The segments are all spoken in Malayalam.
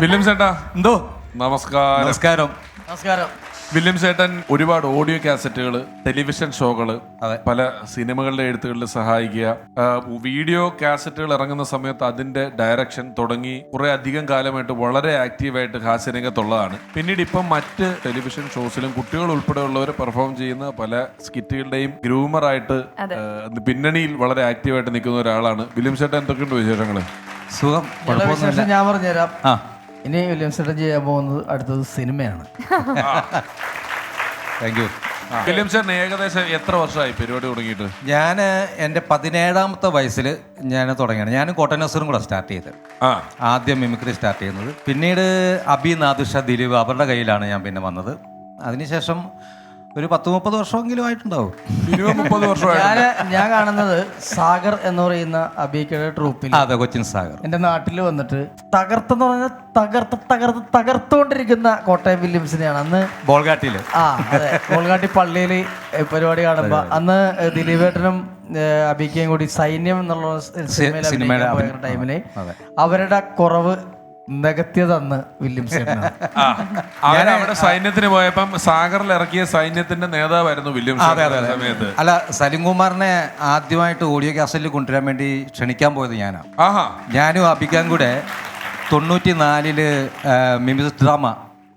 വില്യം ചേട്ടാ എന്തോ? നമസ്കാരം. നമസ്കാരം. നമസ്കാരം. വില്യം ചേട്ടൻ ഒരുപാട് ഓഡിയോ കാസറ്റുകൾ ടെലിവിഷൻ ഷോകൾ പല സിനിമകളുടെ എഴുത്തുകളിൽ സഹായിക്കുക. വീഡിയോ കാസറ്റുകൾ ഇറങ്ങുന്ന സമയത്ത് അതിന്റെ ഡയറക്ഷൻ തുടങ്ങി കുറെ അധികം കാലമായിട്ട് വളരെ ആക്റ്റീവായിട്ട് ഹാസ്യരംഗത്തുള്ളതാണ്. പിന്നീട് ഇപ്പം മറ്റ് ടെലിവിഷൻ ഷോസിലും കുട്ടികൾ ഉൾപ്പെടെയുള്ളവർ പെർഫോം ചെയ്യുന്ന പല സ്കിറ്റുകളുടെയും ഗ്രൂമറായിട്ട് പിന്നണിയിൽ വളരെ ആക്റ്റീവായിട്ട് നിൽക്കുന്ന ഒരാളാണ്. വില്യം ചേട്ടൻ എന്തൊക്കെയുണ്ട് വിശേഷങ്ങൾ? സുഖം. ഞാൻ പറഞ്ഞുതരാം. ആ. ഇനി വില്യം ചേട്ടൻ ചെയ്യാൻ പോകുന്നത് അടുത്തത് സിനിമയാണ്. താങ്ക് യു വില്യം ചേട്ടൻ ഏകദേശം എത്ര വർഷമായി പരിപാടി തുടങ്ങിയിട്ട്? ഞാൻ എന്റെ പതിനേഴാമത്തെ വയസ്സിൽ ഞാൻ തുടങ്ങിയാണ്. ഞാൻ കോട്ടനസറും കൂടെ സ്റ്റാർട്ട് ചെയ്തത് ആദ്യം മിമിക്രി സ്റ്റാർട്ട് ചെയ്യുന്നത്. പിന്നീട് അബി നാദുഷ ദിലീപ് അവരുടെ കയ്യിലാണ് ഞാൻ പിന്നെ വന്നത്. അതിനുശേഷം ഒരു പത്ത് മുപ്പത് വർഷമെങ്കിലും ആയിട്ടുണ്ടാവും. മുപ്പത് ഞാൻ ഞാൻ കാണുന്നത് സാഗർ എന്ന് പറയുന്ന അബിക്കയുടെ ട്രൂപ്പിൽ അതെ കൊച്ചിൻ സാഗർ. എന്റെ നാട്ടിൽ വന്നിട്ട് തകർത്തെന്ന് പറഞ്ഞാൽ തകർത്ത് തകർത്ത് തകർത്തുകൊണ്ടിരിക്കുന്ന കോട്ടയം വില്യംസിനെയാണ്. അന്ന് ബോൾഗാട്ടിയിൽ ആ അതെ. ബോൾഗാട്ടി പള്ളിയിൽ പരിപാടി കാണുമ്പോ അന്ന് ദിലീപേട്ടനും അബിക്കയും കൂടി സൈന്യം എന്നുള്ള സിനിമയിൽ ടൈമിൽ അവരുടെ കുറവ് നികത്തിയത് അന്ന് വില്യംസ് അവൻ അവിടെ സൈന്യത്തിന് പോയപ്പം സാഗറിൽ ഇറക്കിയ സൈന്യത്തിന്റെ നേതാവായിരുന്നു വില്യംസ് സമയത്ത്. അല്ല സലിംകുമാറിനെ ആദ്യമായിട്ട് ഓഡിയോ കാസറ്റിൽ കൊണ്ടുവരാൻ വേണ്ടി ക്ഷണിക്കാൻ പോയത് ഞാനാ. ആഹാ. ഞാനും അബിക്കാൻ കൂടെ തൊണ്ണൂറ്റി നാലിൽ മിമിസ് ഡ്രാമ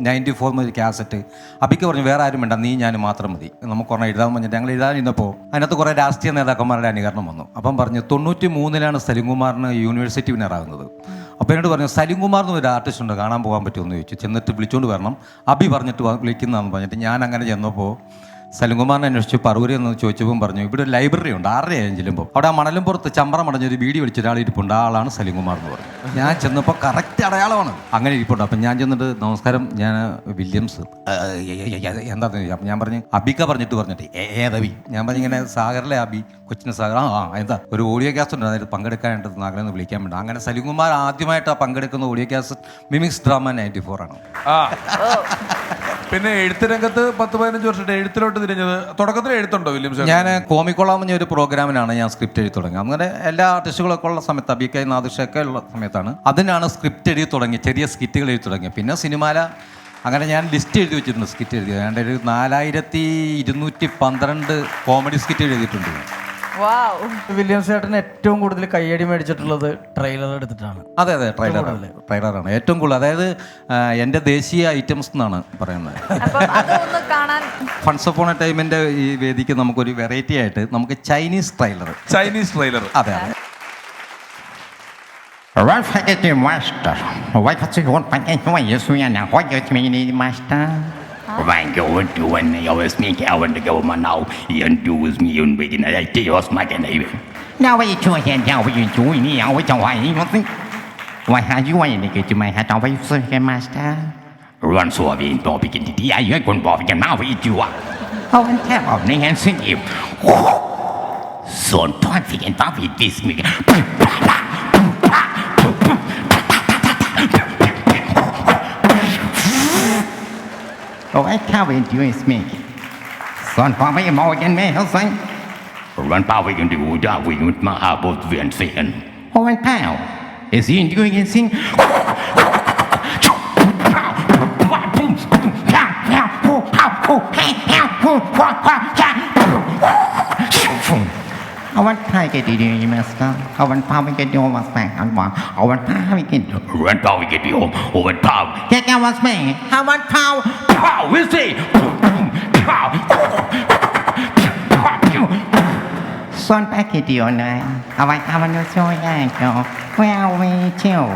നയന്റി ഫോർ എന്നൊരു കാസറ്റ്. അബിക്ക് പറഞ്ഞു വേറെ ആരും വേണ്ട നീ ഞാൻ മാത്രം മതി. നമുക്ക് ഒരെണ്ണം എഴുതാൻ പറഞ്ഞിട്ട് ഞങ്ങൾ എഴുതാനിരുന്നപ്പോൾ അതിനകത്ത് കുറേ രാഷ്ട്രീയ നേതാക്കന്മാരുടെ അനുകരണം വന്നു. അപ്പം പറഞ്ഞു തൊണ്ണൂറ്റി മൂന്നിലാണ് സലിംകുമാറിന് യൂണിവേഴ്സിറ്റി വിന്നറാകുന്നത് അപ്പോൾ എന്നോട് പറഞ്ഞു സലിംകുമാർ ഒരു ആർട്ടിസ്റ്റ് ഉണ്ട് കാണാൻ പോകാൻ പറ്റുമെന്ന് ചോദിച്ചു. ചെന്നിട്ട് വിളിച്ചുകൊണ്ട് വരണം. അബി പറഞ്ഞിട്ട് വിളിക്കുന്നതെന്ന് പറഞ്ഞിട്ട് ഞാൻ അങ്ങനെ ചെന്നപ്പോൾ സലിംകുമാറിനെ അന്വേഷിച്ചു പറവൂരി എന്ന് ചോദിച്ചപ്പോൾ പറഞ്ഞു ഇവിടെ ഒരു ലൈബ്രറി ഉണ്ട് ആറരയായും ചെല്ലുമ്പോൾ അവിടെ ആ മണലും പുറത്ത് ചമ്പ്രം അടഞ്ഞൊരു വീഡിയോ വിളിച്ച ഒരാൾ ഇരിപ്പുണ്ട് ആ ആളാണ് സലിംകുമാർ എന്ന് പറഞ്ഞു. ഞാൻ ചെന്നപ്പോൾ കറക്റ്റ് അടയാളമാണ്. അങ്ങനെ ഇരിപ്പുണ്ട്. അപ്പം ഞാൻ ചെന്നിട്ട് നമസ്കാരം ഞാൻ വില്യംസ്. എന്താ ചോദിച്ചു അപ്പം ഞാൻ പറഞ്ഞു അബിക്ക പറഞ്ഞിട്ട് പറഞ്ഞിട്ട് "ഏ, ഏതബി? ഞാൻ പറഞ്ഞു ഇങ്ങനെ സാഗറിലെ അബി കൊച്ചിന് സാഗർ. ആ ആ എന്താ? ഒരു ഓഡിയോ കാസ്റ്റ് ഉണ്ട് അതായത് പങ്കെടുക്കാനായിട്ട് നാഗരെ ഒന്ന് വിളിക്കാൻ വേണ്ട. അങ്ങനെ സലിംകുമാർ ആദ്യമായിട്ട് ആ പങ്കെടുക്കുന്ന audio cassette mimics drama ninety four ആണ്. ആ. പിന്നെ എഴുത്ത് രംഗത്ത് പത്ത് പതിനഞ്ച് വർഷമായിട്ട് എഴുത്തിലോട്ട് തിരിഞ്ഞത് തുടക്കത്തിൽ എഴുത്തുണ്ടോ വില്യം സാർ? ഞാൻ കോമിക്കോളാം എന്ന ഒരു പ്രോഗ്രാമിനാണ് ഞാൻ സ്ക്രിപ്റ്റ് എഴുതി തുടങ്ങി അങ്ങനെ എല്ലാ ആർട്ടിസ്റ്റുകളൊക്കെ ഉള്ള സമയത്ത് അബി അബിക്കൈ നാദിഷൊക്കെ ഉള്ള സമയത്താണ് അതിനാണ് സ്ക്രിപ്റ്റ് എഴുതി തുടങ്ങി ചെറിയ സ്കിറ്റുകൾ എഴുതി തുടങ്ങി പിന്നെ സിനിമാല അങ്ങനെ ഞാൻ ലിസ്റ്റ് എഴുതി വെച്ചിട്ടുണ്ട് സ്കിറ്റ് എഴുതി. ഞാൻ ഒരു നാലായിരത്തി ഇരുന്നൂറ്റി പന്ത്രണ്ട് കോമഡി സ്കിറ്റ് എഴുതിയിട്ടുണ്ട്. വില്യംസ് ചേട്ടൻ ഏറ്റവും കൂടുതൽ കയ്യടി മേടിച്ചിട്ടുള്ളത് ട്രെയിലർ എടുത്തിട്ടാണ്. അതെ അതെ ട്രെയിലർ ട്രെയിലർ ആണ്. ഏറ്റവും കൂടുതൽ. അതായത് എന്റെ എന്റെ ദേശീയ ഐറ്റംസ് എന്നാണ് പറയുന്നത്. അപ്പൊ അതൊന്ന് കാണാൻ ഫൺസ് ഓഫ് എ ടൈമിന്റെ ഈ വേദിക്ക് നമുക്കൊരു വെറൈറ്റി ആയിട്ട് നമുക്ക് ചൈനീസ് ട്രെയിലർ ചൈനീസ് ട്രെയിലർ അതെ അതെ. Ralph master. Thank you, you and I always need I want to go my now. You and you with me and waiting. I tell you, my can I. Now I show hand now you do me. I always don't want anything. Why have you any good to my hat? I will say, Master. Run so I mean, don't begin to die. I couldn't bother you now. Eat you up. Oh, and tap on the hand, sing you. So, don't think and don't be this. how we do it me? Son, får vi i morgen med hilsen. Hvordan bare vi kan do der, vi kan med arbejde ved en sen. Og en pal. Er sin du ikke sin? Hey, hey, hey, hey, hey, hey, hey, Son know. I want I want to show you. Well, we chill.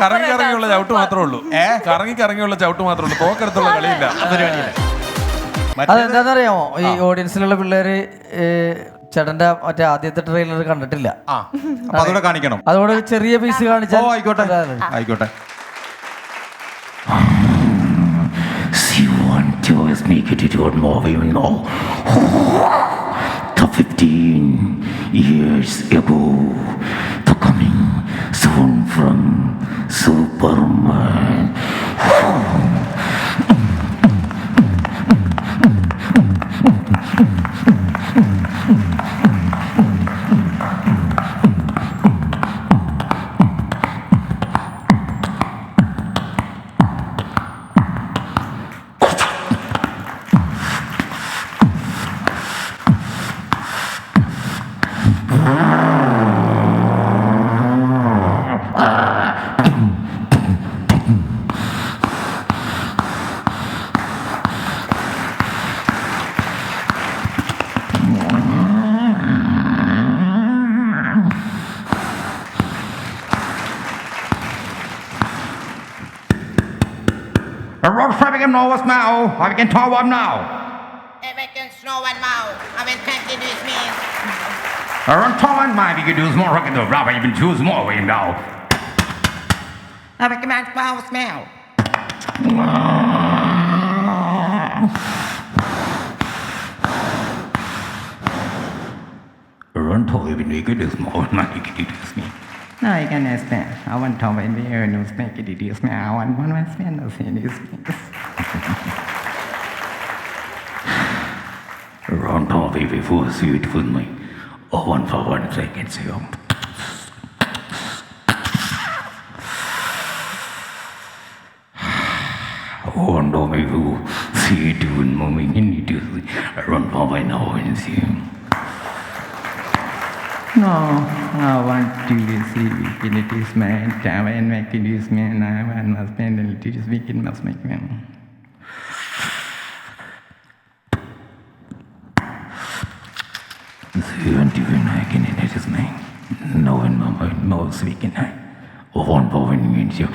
കറങ്ങി കറങ്ങിയുള്ള ചവിട്ട് മാത്രമേ ഉള്ളൂ കറങ്ങി കറങ്ങിയുള്ള ചവിട്ട് മാത്രമേ ഉള്ളൂ തോക്കടുത്തുള്ള കളിയില്ല അതെന്താണെന്നറിയാമോ ഈ ഓഡിയൻസിലുള്ള പിള്ളേര് ചേട്ടന്റെ മറ്റേ ആദ്യത്തെ ട്രെയിലർ കണ്ടിട്ടില്ല. ആ അപ്പൊ അതോടെ കാണിക്കണം. അതോടെ ഒരു ചെറിയ പീസ് കാണിച്ചോ കാണിച്ചാൽ ആയിക്കോട്ടെ. ആയിക്കോട്ടെ. Us make it your movie, you know. The 15 years ago, the coming soon from Superman. him know us now, I can tell him now. Everything snow and now, I will take this means. Around four and five, you can do small rocket the rubber, you choose more way now. I recommend foul smell. Around four, you can do small and you can do small. No, you can understand. I want to when we are no snake, it is now. I want one man spend no snakes. Around four, we will force you to me. Oh, one for one second. See you. One door who see it in moment you need to run for my now and see him. No, I want to see weekend it is man, time and make it is man, I want must spend and it is weekend must make man. Jeevan യേശുസ്നേ നോവൻ നോവിക്കുന്ന Ohren boven in you.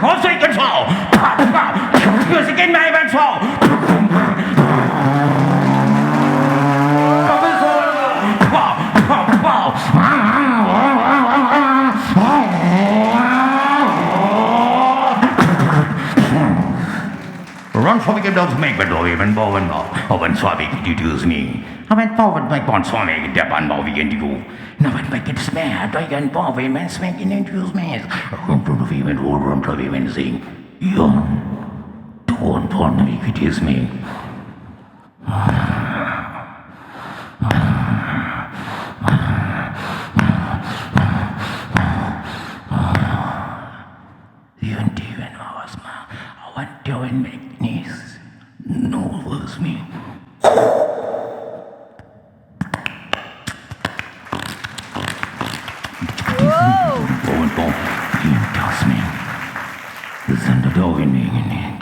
Hoffentlich Frau! Hoffentlich Frau! அவன் எப்படி சுமைப்பட்டோம் இவன் போவன் அவன் சுவாமிக்கு டிடியூஸ்னி அவன் போவன் வைப்பான் சுவாமி கிட்ட பான் பாவி என்றியோ அவன் வைக்கிட்டு ஸ்மே அட்வைக்கன் பாவன் மேன் ஸ்மேக்கின் என்றியூஸ் மேஸ் ஒன்று இவன் ஓடு ஒன்று இவன் செய்யும் ஒன்று ஒன்று விக்கிட்டே ஸ்மே what Dylan McNeese knows me. Whoa! He does me. Send a dog in me.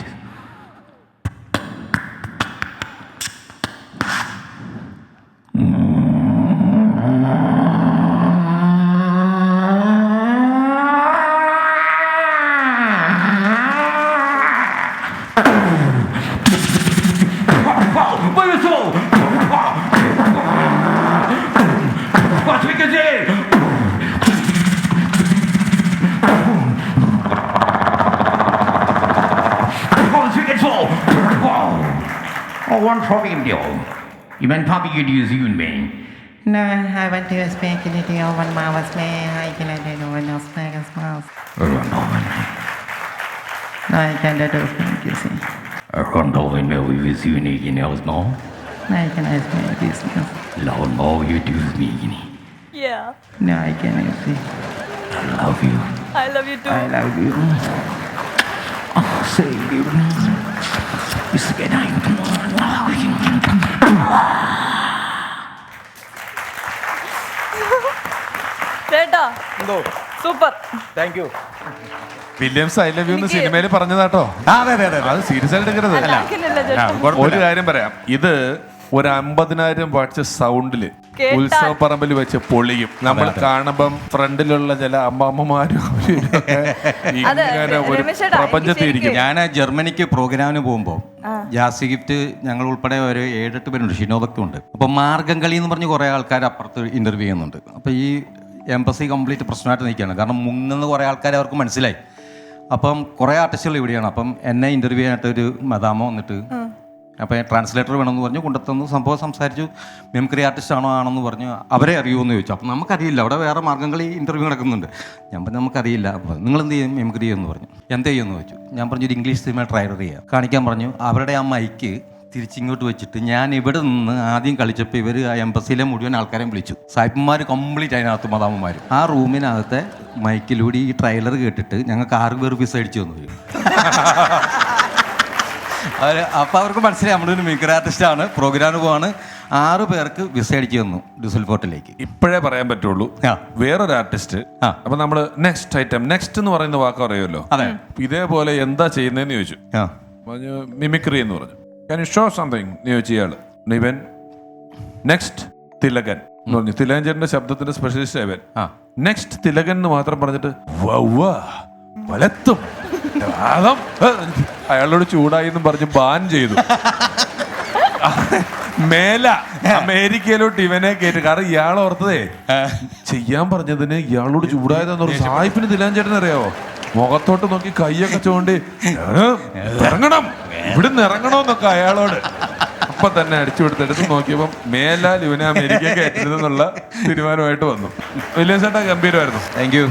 one fucking deal. Je bent papi jullie mee. No, I went to speak in the deal when I was there. I can do no one else speak as well. Oh, no, I can't do speak, you see. Rondolin, no, we was you need in else more. No, I can't speak this now. Lord, more you do me. Yeah. No, I can see. I love you. I love you too. I love you. Oh, say you. You say that. ചേട്ടാ super. Thank you Williams I love you എന്ന് എനിക്ക് സിനിമയിൽ പറഞ്ഞതാട്ടോ. ആ, അതെ അതെ അതെ അത്. സീരിയസ് ആയിട്ട് എടുക്കരുത്. അല്ല, ഒരു കാര്യം പറയാം. ഇത് ഒരു അമ്പതിനായിരം വാട്ട്സ് സൗണ്ടിൽ ഉത്സവപ്പറമ്പിൽ വെച്ച് പൊളിയും. നമ്മൾ കാണുമ്പം ഫ്രണ്ടിലുള്ള ചില അമ്മാമ്മമാരും പ്രപഞ്ചത്തിരിക്കും പ്രപഞ്ചത്തിൽ ഇരിക്കും ഞാൻ ജർമ്മനിക്ക് പ്രോഗ്രാമിന് പോകുമ്പോൾ ജാസി ഗിഫ്റ്റ് ഞങ്ങൾ ഉൾപ്പെടെ ഒരു ഏഴെട്ട് പേരുണ്ട് ഷിനോദൊക്കെ ഉണ്ട്. അപ്പോൾ മാർഗം കളി എന്ന് പറഞ്ഞ് കുറേ ആൾക്കാർ അപ്പുറത്ത് ഇന്റർവ്യൂ ചെയ്യുന്നുണ്ട്. അപ്പോൾ ഈ എംബസി കംപ്ലീറ്റ് പ്രശ്നമായിട്ട് നിൽക്കുകയാണ്. കാരണം മുങ്ങുന്ന കുറേ ആൾക്കാർ അവർക്ക് മനസ്സിലായി. അപ്പം കുറേ ആർട്ടിസ്റ്റുകൾ ഇവിടെയാണ്. അപ്പം എന്നെ ഇന്റർവ്യൂ ചെയ്യാനായിട്ട് ഒരു മദാമ വന്നിട്ട് അപ്പോൾ ട്രാൻസ്ലേറ്റർ വേണമെന്ന് പറഞ്ഞു കൊണ്ടുത്തന്നു. സംഭവം സംസാരിച്ചു. മെമിക്രി ആർട്ടിസ്റ്റ് ആണോ ആണെന്ന് പറഞ്ഞു. അവരെ അറിയുമെന്ന് ചോദിച്ചു. അപ്പോൾ നമുക്കറിയില്ല. അവിടെ വേറെ മാർഗങ്ങൾ ഈ ഇന്റർവ്യൂ നടക്കുന്നുണ്ട്. ഞാൻ പറഞ്ഞു നമുക്കറിയില്ല. അപ്പോൾ നിങ്ങൾ എന്ത് ചെയ്യും? മെമിക്രി എന്ന് പറഞ്ഞു. എന്ത് ചെയ്യുമെന്ന് ചോദിച്ചു. ഞാൻ പറഞ്ഞു ഒരു ഇംഗ്ലീഷ് സിനിമ ട്രയലർ ചെയ്യാം കാണിക്കാൻ പറഞ്ഞു അവരുടെ ആ മൈക്ക് തിരിച്ചിങ്ങോട്ട് വെച്ചിട്ട് ഞാൻ ഇവിടെ നിന്ന് ആദ്യം കളിച്ചപ്പോൾ ഇവർ ആ എംബസിയിലെ മുഴുവൻ ആൾക്കാരെയും വിളിച്ചു. സായിപ്പന്മാർ കംപ്ലീറ്റ് അതിനകത്ത് മതാമന്മാർ ആ റൂമിനകത്തെ മൈക്കിലൂടെ ഈ ട്രെയിലർ കേട്ടിട്ട് ഞങ്ങൾക്ക് ആറ് പേർ പിസ അടിച്ചു തന്നു. അവർ അപ്പോൾ അവർക്ക് മനസ്സിലായി നമ്മളൊരു മിമിക്രി ആർട്ടിസ്റ്റാണ് പ്രോഗ്രാമിന് പോവാണ്. ആറ് പേർക്ക് വിസ അടിച്ചു തന്നു ഡ്യൂസൽഫോർട്ടിലേക്ക് ഇപ്പോഴേ പറയാൻ പറ്റുള്ളൂ. വേറൊരു ആർട്ടിസ്റ്റ്. അപ്പൊ നമ്മൾ നെക്സ്റ്റ് ഐറ്റം നെക്സ്റ്റ് എന്ന് പറയുന്ന വാക്ക് അറിയുമല്ലോ? അതെ. ഇതേപോലെ എന്താ ചെയ്യുന്നതെന്ന് ചോദിച്ചു. ആ. പറഞ്ഞു മിമിക്രി എന്ന് പറഞ്ഞു. ഞാൻ ഷോ സംതിങ് എന്ന് ചോദിച്ചു ഇയാൾ. ഇവൻ നെക്സ്റ്റ് തിലകൻ എന്ന് പറഞ്ഞു. തിലകൻ ചേട്ടന്റെ ശബ്ദത്തിന്റെ സ്പെഷ്യലിസ്റ്റ് ഇവൻ. ആ. നെക്സ്റ്റ് തിലകൻ എന്ന് മാത്രം പറഞ്ഞിട്ട് വൗവ്വ വലത്തും. വാദം അയാളോട് ചൂടായി എന്നും പറഞ്ഞ് ബാൻ ചെയ്തു. മേല അമേരിക്കയിലോട്ട് ഇവനെ കേട്ട് കാരണം ഇയാൾ ഓർത്തതേ ചെയ്യാൻ പറഞ്ഞതിന് ഇയാളോട് ചൂടായതെന്ന് പറഞ്ഞു സായിപ്പിന് ദിലാൻ ചേട്ടൻ അറിയാവോ? മുഖത്തോട്ട് നോക്കി കൈയൊക്കെ ചൂണ്ടി "ഏ, ഇറങ്ങണം ഇവിടുന്ന് ഇറങ്ങണമെന്നൊക്കെ അയാളോട്. അപ്പൊ തന്നെ അടിച്ചു കൊടുത്തെടുത്ത് നോക്കിയപ്പോ മേലാൽ ഇവനെ അമേരിക്ക കയറ്റരുതെന്നുള്ള തീരുമാനമായിട്ട് വന്നു. വലിയ ചേട്ടാ ഗംഭീരമായിരുന്നു. Thank you